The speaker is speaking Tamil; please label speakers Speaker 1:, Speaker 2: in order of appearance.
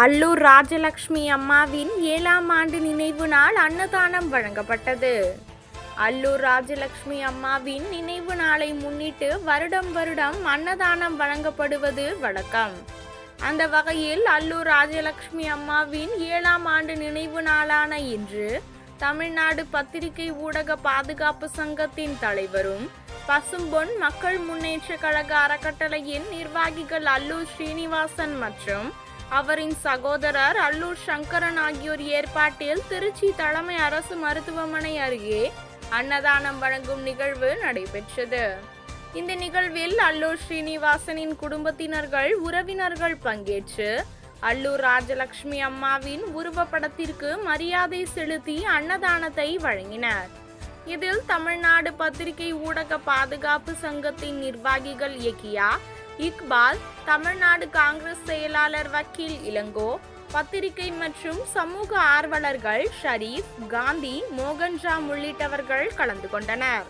Speaker 1: அல்லூர் ராஜலக்ஷ்மி அம்மாவின் ஏழாம் ஆண்டு நினைவு நாள் அன்னதானம் வழங்கப்பட்டது. அல்லூர் ராஜலக்ஷ்மி அம்மாவின் நினைவு நாளை முன்னிட்டு வருடம் வருடம் அன்னதானம் வழங்கப்படுவது வழக்கம். அந்த வகையில் அல்லூர் ராஜலக்ஷ்மி அம்மாவின் ஏழாம் ஆண்டு நினைவு நாளான இன்று தமிழ்நாடு பத்திரிகை ஊடக பாதுகாப்பு சங்கத்தின் தலைவரும் பசும்பொன் மக்கள் முன்னேற்ற கழக அறக்கட்டளையின் நிர்வாகிகள் அல்லூர் ஸ்ரீனிவாசன் மற்றும் அவரின் சகோதரர் அல்லூர் சங்கரன் ஆகியோர் ஏற்பாட்டில் திருச்சி தலைமை அரசு மருத்துவமனை அருகே அன்னதானம் வழங்கும் நிகழ்வு நடைபெற்றது. இந்த நிகழ்வில் அல்லூர் ஸ்ரீனிவாசனின் குடும்பத்தினர்கள் உறவினர்கள் பங்கேற்று அல்லூர் ராஜலட்சுமி அம்மாவின் உருவப்படத்திற்கு மரியாதை செலுத்தி அன்னதானத்தை வழங்கினர். இதில் தமிழ்நாடு பத்திரிகை ஊடக பாதுகாப்பு சங்கத்தின் நிர்வாகிகள் இயக்கியா இக்பால் தமிழ்நாடு காங்கிரஸ் செயலாளர் வக்கீல் இளங்கோ பத்திரிகை மற்றும் சமூக ஆர்வலர்கள் ஷரீப் காந்தி மோகன்ஜாம் உள்ளிட்டவர்கள் கலந்து கொண்டனர்.